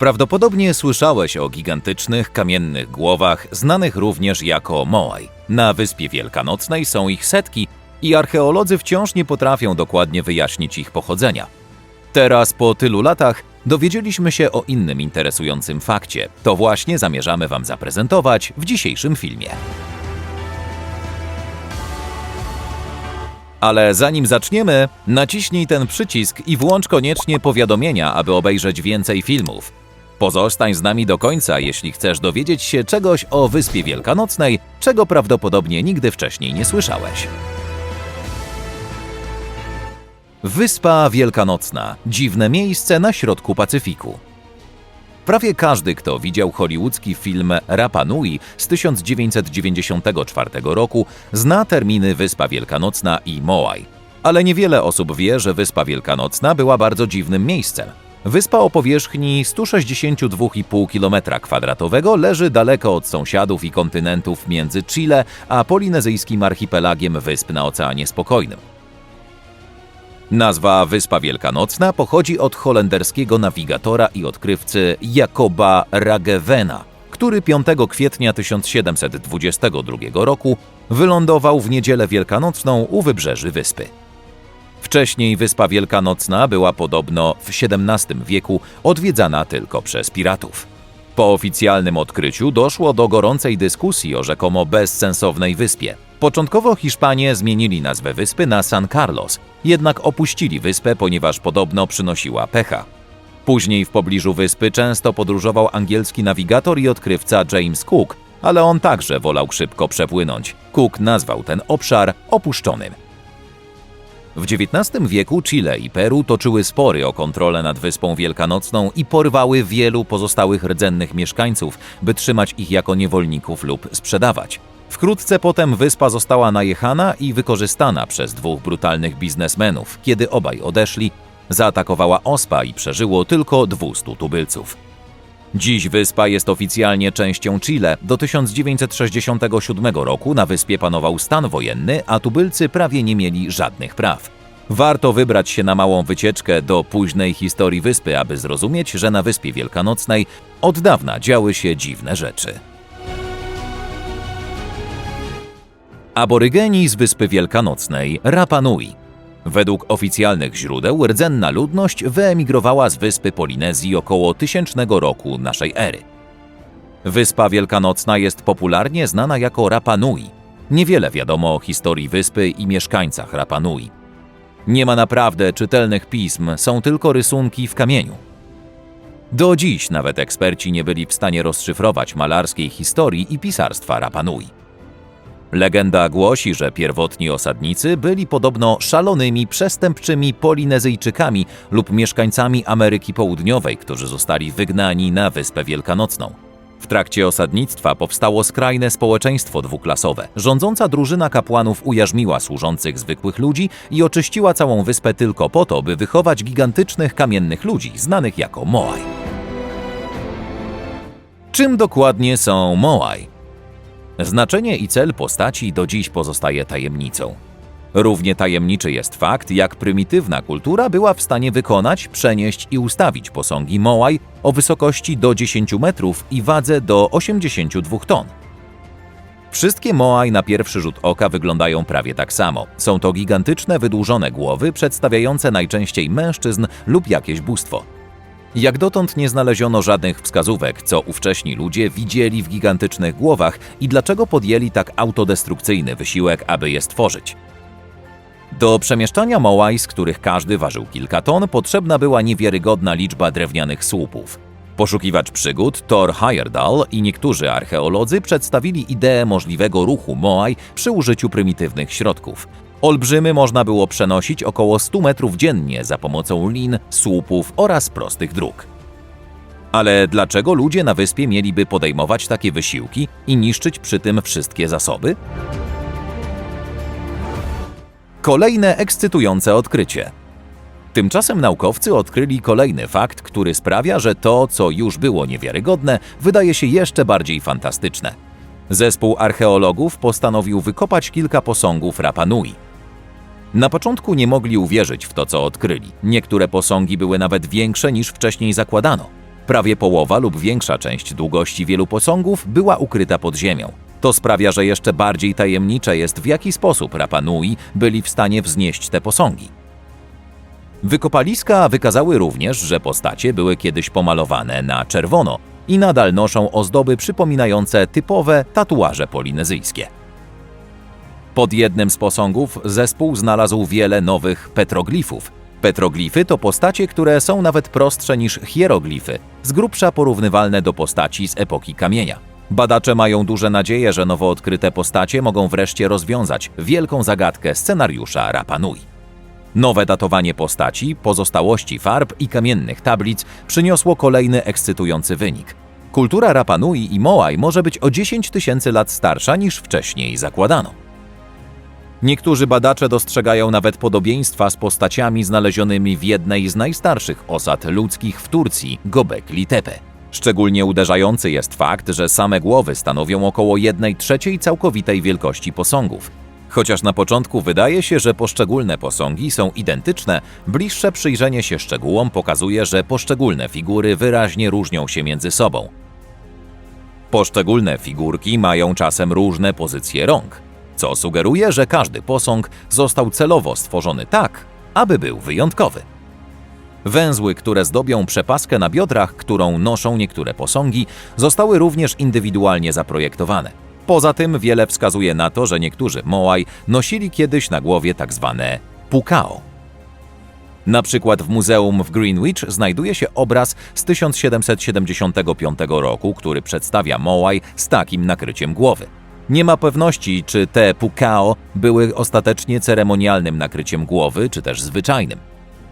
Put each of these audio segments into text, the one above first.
Prawdopodobnie słyszałeś o gigantycznych kamiennych głowach, znanych również jako Moai. Na Wyspie Wielkanocnej są ich setki i archeolodzy wciąż nie potrafią dokładnie wyjaśnić ich pochodzenia. Teraz, po tylu latach, dowiedzieliśmy się o innym interesującym fakcie. To właśnie zamierzamy Wam zaprezentować w dzisiejszym filmie. Ale zanim zaczniemy, naciśnij ten przycisk i włącz koniecznie powiadomienia, aby obejrzeć więcej filmów. Pozostań z nami do końca, jeśli chcesz dowiedzieć się czegoś o Wyspie Wielkanocnej, czego prawdopodobnie nigdy wcześniej nie słyszałeś. Wyspa Wielkanocna dziwne miejsce na środku Pacyfiku. Prawie każdy, kto widział hollywoodzki film Rapa Nui z 1994 roku, zna terminy Wyspa Wielkanocna i Moai. Ale niewiele osób wie, że Wyspa Wielkanocna była bardzo dziwnym miejscem. Wyspa o powierzchni 162,5 km2 leży daleko od sąsiadów i kontynentów między Chile a polinezyjskim archipelagiem wysp na Oceanie Spokojnym. Nazwa Wyspa Wielkanocna pochodzi od holenderskiego nawigatora i odkrywcy Jakoba Ragevena, który 5 kwietnia 1722 roku wylądował w niedzielę wielkanocną u wybrzeży wyspy. Wcześniej Wyspa Wielkanocna była podobno w XVII wieku odwiedzana tylko przez piratów. Po oficjalnym odkryciu doszło do gorącej dyskusji o rzekomo bezsensownej wyspie. Początkowo Hiszpanie zmienili nazwę wyspy na San Carlos, jednak opuścili wyspę, ponieważ podobno przynosiła pecha. Później w pobliżu wyspy często podróżował angielski nawigator i odkrywca James Cook, ale on także wolał szybko przepłynąć. Cook nazwał ten obszar opuszczonym. W XIX wieku Chile i Peru toczyły spory o kontrolę nad Wyspą Wielkanocną i porwały wielu pozostałych rdzennych mieszkańców, by trzymać ich jako niewolników lub sprzedawać. Wkrótce potem wyspa została najechana i wykorzystana przez dwóch brutalnych biznesmenów. Kiedy obaj odeszli, zaatakowała ospa i przeżyło tylko 200 tubylców. Dziś wyspa jest oficjalnie częścią Chile. Do 1967 roku na wyspie panował stan wojenny, a tubylcy prawie nie mieli żadnych praw. Warto wybrać się na małą wycieczkę do późnej historii wyspy, aby zrozumieć, że na Wyspie Wielkanocnej od dawna działy się dziwne rzeczy. Aborygeni z Wyspy Wielkanocnej Rapa Nui. Według oficjalnych źródeł rdzenna ludność wyemigrowała z wyspy Polinezji około 1000 roku naszej ery. Wyspa Wielkanocna jest popularnie znana jako Rapa Nui. Niewiele wiadomo o historii wyspy i mieszkańcach Rapa Nui. Nie ma naprawdę czytelnych pism, są tylko rysunki w kamieniu. Do dziś nawet eksperci nie byli w stanie rozszyfrować malarskiej historii i pisarstwa Rapa Nui. Legenda głosi, że pierwotni osadnicy byli podobno szalonymi, przestępczymi Polinezyjczykami lub mieszkańcami Ameryki Południowej, którzy zostali wygnani na Wyspę Wielkanocną. W trakcie osadnictwa powstało skrajne społeczeństwo dwuklasowe. Rządząca drużyna kapłanów ujarzmiła służących zwykłych ludzi i oczyściła całą wyspę tylko po to, by wychować gigantycznych kamiennych ludzi, znanych jako Moai. Czym dokładnie są Moai? Znaczenie i cel postaci do dziś pozostaje tajemnicą. Równie tajemniczy jest fakt, jak prymitywna kultura była w stanie wykonać, przenieść i ustawić posągi Moai o wysokości do 10 metrów i wadze do 82 ton. Wszystkie Moai na pierwszy rzut oka wyglądają prawie tak samo. Są to gigantyczne, wydłużone głowy przedstawiające najczęściej mężczyzn lub jakieś bóstwo. Jak dotąd nie znaleziono żadnych wskazówek, co ówcześni ludzie widzieli w gigantycznych głowach i dlaczego podjęli tak autodestrukcyjny wysiłek, aby je stworzyć. Do przemieszczania Moai, z których każdy ważył kilka ton, potrzebna była niewiarygodna liczba drewnianych słupów. Poszukiwacz przygód Thor Heyerdahl i niektórzy archeolodzy przedstawili ideę możliwego ruchu Moai przy użyciu prymitywnych środków. Olbrzymy można było przenosić około 100 metrów dziennie za pomocą lin, słupów oraz prostych dróg. Ale dlaczego ludzie na wyspie mieliby podejmować takie wysiłki i niszczyć przy tym wszystkie zasoby? Kolejne ekscytujące odkrycie. Tymczasem naukowcy odkryli kolejny fakt, który sprawia, że to, co już było niewiarygodne, wydaje się jeszcze bardziej fantastyczne. Zespół archeologów postanowił wykopać kilka posągów Rapa Nui. Na początku nie mogli uwierzyć w to, co odkryli. Niektóre posągi były nawet większe niż wcześniej zakładano. Prawie połowa lub większa część długości wielu posągów była ukryta pod ziemią. To sprawia, że jeszcze bardziej tajemnicze jest, w jaki sposób Rapa Nui byli w stanie wznieść te posągi. Wykopaliska wykazały również, że postacie były kiedyś pomalowane na czerwono i nadal noszą ozdoby przypominające typowe tatuaże polinezyjskie. Pod jednym z posągów zespół znalazł wiele nowych petroglifów. Petroglify to postacie, które są nawet prostsze niż hieroglify, z grubsza porównywalne do postaci z epoki kamienia. Badacze mają duże nadzieje, że nowo odkryte postacie mogą wreszcie rozwiązać wielką zagadkę scenariusza Rapa Nui. Nowe datowanie postaci, pozostałości farb i kamiennych tablic przyniosło kolejny ekscytujący wynik. Kultura Rapa Nui i Moai może być o 10 tysięcy lat starsza niż wcześniej zakładano. Niektórzy badacze dostrzegają nawet podobieństwa z postaciami znalezionymi w jednej z najstarszych osad ludzkich w Turcji, Gobekli Tepe. Szczególnie uderzający jest fakt, że same głowy stanowią około 1 trzeciej całkowitej wielkości posągów. Chociaż na początku wydaje się, że poszczególne posągi są identyczne, bliższe przyjrzenie się szczegółom pokazuje, że poszczególne figury wyraźnie różnią się między sobą. Poszczególne figurki mają czasem różne pozycje rąk, co sugeruje, że każdy posąg został celowo stworzony tak, aby był wyjątkowy. Węzły, które zdobią przepaskę na biodrach, którą noszą niektóre posągi, zostały również indywidualnie zaprojektowane. Poza tym wiele wskazuje na to, że niektórzy Moai nosili kiedyś na głowie tak zwane pukao. Na przykład w muzeum w Greenwich znajduje się obraz z 1775 roku, który przedstawia Moai z takim nakryciem głowy. Nie ma pewności, czy te pukao były ostatecznie ceremonialnym nakryciem głowy, czy też zwyczajnym.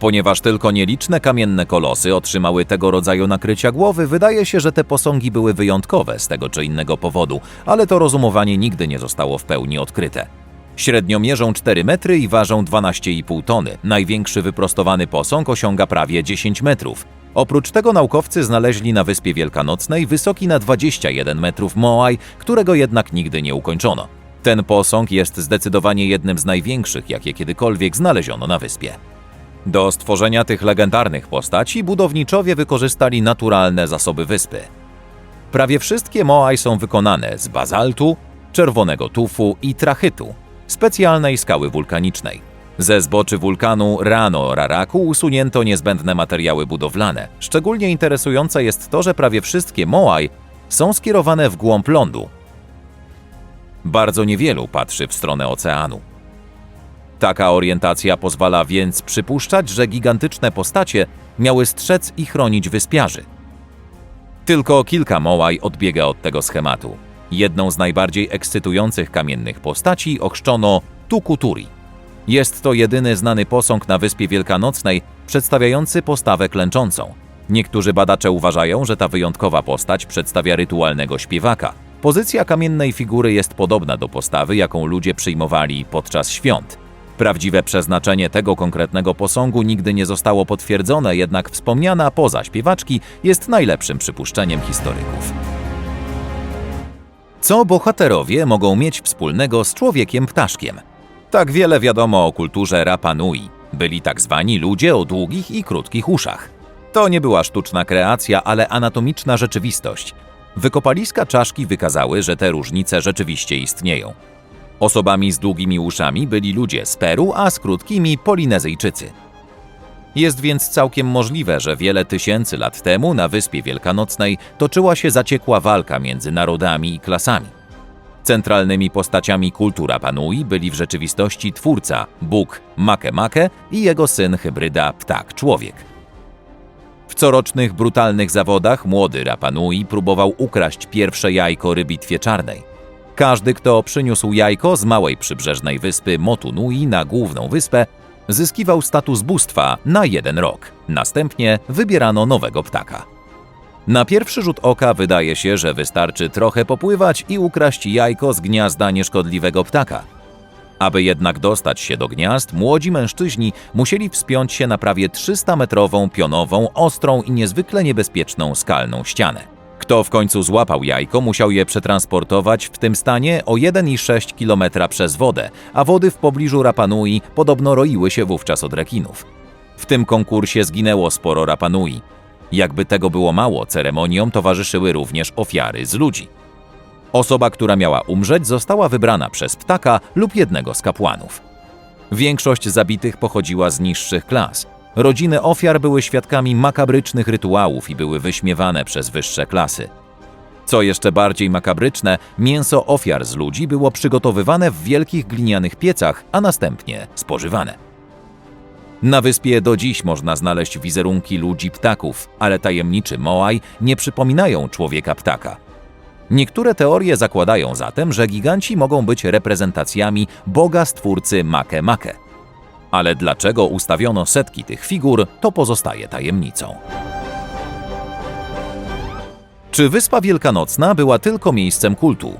Ponieważ tylko nieliczne kamienne kolosy otrzymały tego rodzaju nakrycia głowy, wydaje się, że te posągi były wyjątkowe z tego czy innego powodu, ale to rozumowanie nigdy nie zostało w pełni odkryte. Średnio mierzą 4 metry i ważą 12,5 tony. Największy wyprostowany posąg osiąga prawie 10 metrów. Oprócz tego naukowcy znaleźli na Wyspie Wielkanocnej wysoki na 21 metrów Moai, którego jednak nigdy nie ukończono. Ten posąg jest zdecydowanie jednym z największych, jakie kiedykolwiek znaleziono na wyspie. Do stworzenia tych legendarnych postaci budowniczowie wykorzystali naturalne zasoby wyspy. Prawie wszystkie Moai są wykonane z bazaltu, czerwonego tufu i trachytu, specjalnej skały wulkanicznej. Ze zboczy wulkanu Rano Raraku usunięto niezbędne materiały budowlane. Szczególnie interesujące jest to, że prawie wszystkie Moai są skierowane w głąb lądu. Bardzo niewielu patrzy w stronę oceanu. Taka orientacja pozwala więc przypuszczać, że gigantyczne postacie miały strzec i chronić wyspiarzy. Tylko kilka Moai odbiega od tego schematu. Jedną z najbardziej ekscytujących kamiennych postaci ochrzczono Tukuturi. Jest to jedyny znany posąg na Wyspie Wielkanocnej przedstawiający postawę klęczącą. Niektórzy badacze uważają, że ta wyjątkowa postać przedstawia rytualnego śpiewaka. Pozycja kamiennej figury jest podobna do postawy, jaką ludzie przyjmowali podczas świąt. Prawdziwe przeznaczenie tego konkretnego posągu nigdy nie zostało potwierdzone, jednak wspomniana poza śpiewaczki jest najlepszym przypuszczeniem historyków. Co bohaterowie mogą mieć wspólnego z człowiekiem ptaszkiem? Tak wiele wiadomo o kulturze Rapa Nui. Byli tak zwani ludzie o długich i krótkich uszach. To nie była sztuczna kreacja, ale anatomiczna rzeczywistość. Wykopaliska czaszki wykazały, że te różnice rzeczywiście istnieją. Osobami z długimi uszami byli ludzie z Peru, a z krótkimi Polinezyjczycy. Jest więc całkiem możliwe, że wiele tysięcy lat temu na Wyspie Wielkanocnej toczyła się zaciekła walka między narodami i klasami. Centralnymi postaciami kultura Panui byli w rzeczywistości twórca, Bóg Makemake i jego syn hybryda ptak-człowiek. W corocznych brutalnych zawodach młody Rapanui próbował ukraść pierwsze jajko rybitwie czarnej. Każdy, kto przyniósł jajko z małej przybrzeżnej wyspy Motunui na główną wyspę, zyskiwał status bóstwa na jeden rok. Następnie wybierano nowego ptaka. Na pierwszy rzut oka wydaje się, że wystarczy trochę popływać i ukraść jajko z gniazda nieszkodliwego ptaka. Aby jednak dostać się do gniazd, młodzi mężczyźni musieli wspiąć się na prawie 300-metrową pionową, ostrą i niezwykle niebezpieczną skalną ścianę. Kto w końcu złapał jajko, musiał je przetransportować w tym stanie o 1,6 km przez wodę, a wody w pobliżu Rapanui podobno roiły się wówczas od rekinów. W tym konkursie zginęło sporo Rapanui. Jakby tego było mało, ceremoniom towarzyszyły również ofiary z ludzi. Osoba, która miała umrzeć, została wybrana przez ptaka lub jednego z kapłanów. Większość zabitych pochodziła z niższych klas. Rodziny ofiar były świadkami makabrycznych rytuałów i były wyśmiewane przez wyższe klasy. Co jeszcze bardziej makabryczne, mięso ofiar z ludzi było przygotowywane w wielkich glinianych piecach, a następnie spożywane. Na wyspie do dziś można znaleźć wizerunki ludzi ptaków, ale tajemniczy Moai nie przypominają człowieka ptaka. Niektóre teorie zakładają zatem, że giganci mogą być reprezentacjami boga stwórcy Make Make. Ale dlaczego ustawiono setki tych figur, to pozostaje tajemnicą. Czy Wyspa Wielkanocna była tylko miejscem kultu?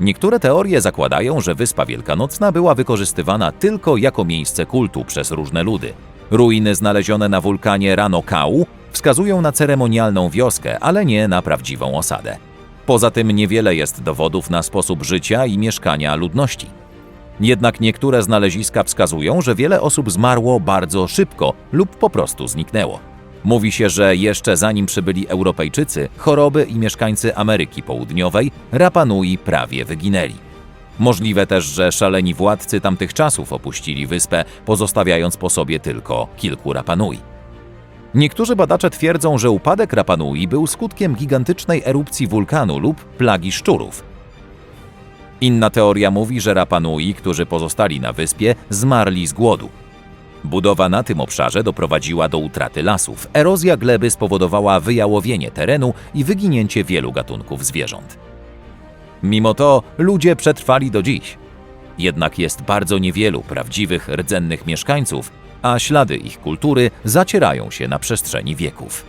Niektóre teorie zakładają, że Wyspa Wielkanocna była wykorzystywana tylko jako miejsce kultu przez różne ludy. Ruiny znalezione na wulkanie Rano Kau wskazują na ceremonialną wioskę, ale nie na prawdziwą osadę. Poza tym niewiele jest dowodów na sposób życia i mieszkania ludności. Jednak niektóre znaleziska wskazują, że wiele osób zmarło bardzo szybko lub po prostu zniknęło. Mówi się, że jeszcze zanim przybyli Europejczycy, choroby i mieszkańcy Ameryki Południowej Rapa Nui prawie wyginęli. Możliwe też, że szaleni władcy tamtych czasów opuścili wyspę, pozostawiając po sobie tylko kilku Rapa Nui. Niektórzy badacze twierdzą, że upadek Rapa Nui był skutkiem gigantycznej erupcji wulkanu lub plagi szczurów. Inna teoria mówi, że Rapa Nui, którzy pozostali na wyspie, zmarli z głodu. Budowa na tym obszarze doprowadziła do utraty lasów. Erozja gleby spowodowała wyjałowienie terenu i wyginięcie wielu gatunków zwierząt. Mimo to ludzie przetrwali do dziś. Jednak jest bardzo niewielu prawdziwych rdzennych mieszkańców, a ślady ich kultury zacierają się na przestrzeni wieków.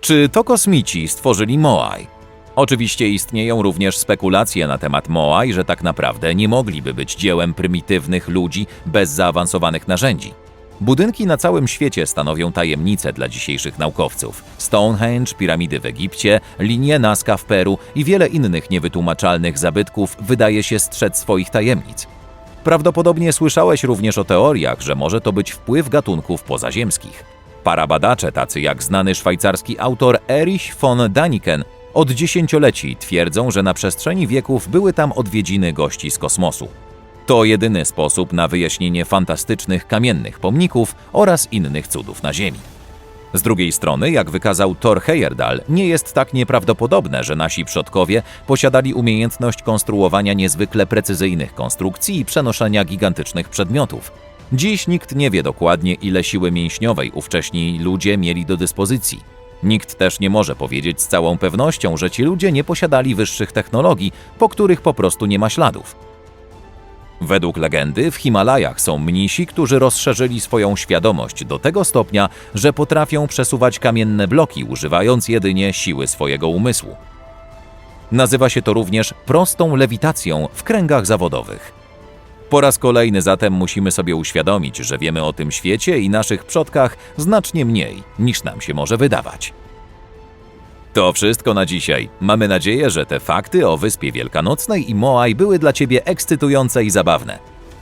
Czy to kosmici stworzyli Moai? Oczywiście istnieją również spekulacje na temat Moai, że tak naprawdę nie mogliby być dziełem prymitywnych ludzi bez zaawansowanych narzędzi. Budynki na całym świecie stanowią tajemnicę dla dzisiejszych naukowców. Stonehenge, piramidy w Egipcie, linie Nazca w Peru i wiele innych niewytłumaczalnych zabytków wydaje się strzec swoich tajemnic. Prawdopodobnie słyszałeś również o teoriach, że może to być wpływ gatunków pozaziemskich. Parabadacze, tacy jak znany szwajcarski autor Erich von Daniken, od dziesięcioleci twierdzą, że na przestrzeni wieków były tam odwiedziny gości z kosmosu. To jedyny sposób na wyjaśnienie fantastycznych kamiennych pomników oraz innych cudów na Ziemi. Z drugiej strony, jak wykazał Thor Heyerdahl, nie jest tak nieprawdopodobne, że nasi przodkowie posiadali umiejętność konstruowania niezwykle precyzyjnych konstrukcji i przenoszenia gigantycznych przedmiotów. Dziś nikt nie wie dokładnie, ile siły mięśniowej ówcześni ludzie mieli do dyspozycji. Nikt też nie może powiedzieć z całą pewnością, że ci ludzie nie posiadali wyższych technologii, po których po prostu nie ma śladów. Według legendy w Himalajach są mnisi, którzy rozszerzyli swoją świadomość do tego stopnia, że potrafią przesuwać kamienne bloki, używając jedynie siły swojego umysłu. Nazywa się to również prostą lewitacją w kręgach zawodowych. Po raz kolejny zatem musimy sobie uświadomić, że wiemy o tym świecie i naszych przodkach znacznie mniej, niż nam się może wydawać. To wszystko na dzisiaj. Mamy nadzieję, że te fakty o Wyspie Wielkanocnej i Moai były dla Ciebie ekscytujące i zabawne.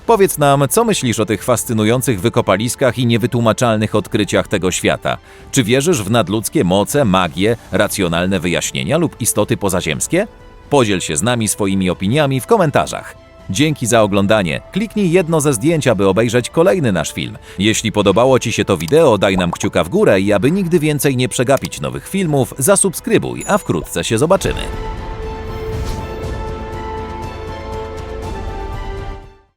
Powiedz nam, co myślisz o tych fascynujących wykopaliskach i niewytłumaczalnych odkryciach tego świata? Czy wierzysz w nadludzkie moce, magię, racjonalne wyjaśnienia lub istoty pozaziemskie? Podziel się z nami swoimi opiniami w komentarzach. Dzięki za oglądanie. Kliknij jedno ze zdjęć, aby obejrzeć kolejny nasz film. Jeśli podobało Ci się to wideo, daj nam kciuka w górę i aby nigdy więcej nie przegapić nowych filmów, zasubskrybuj, a wkrótce się zobaczymy.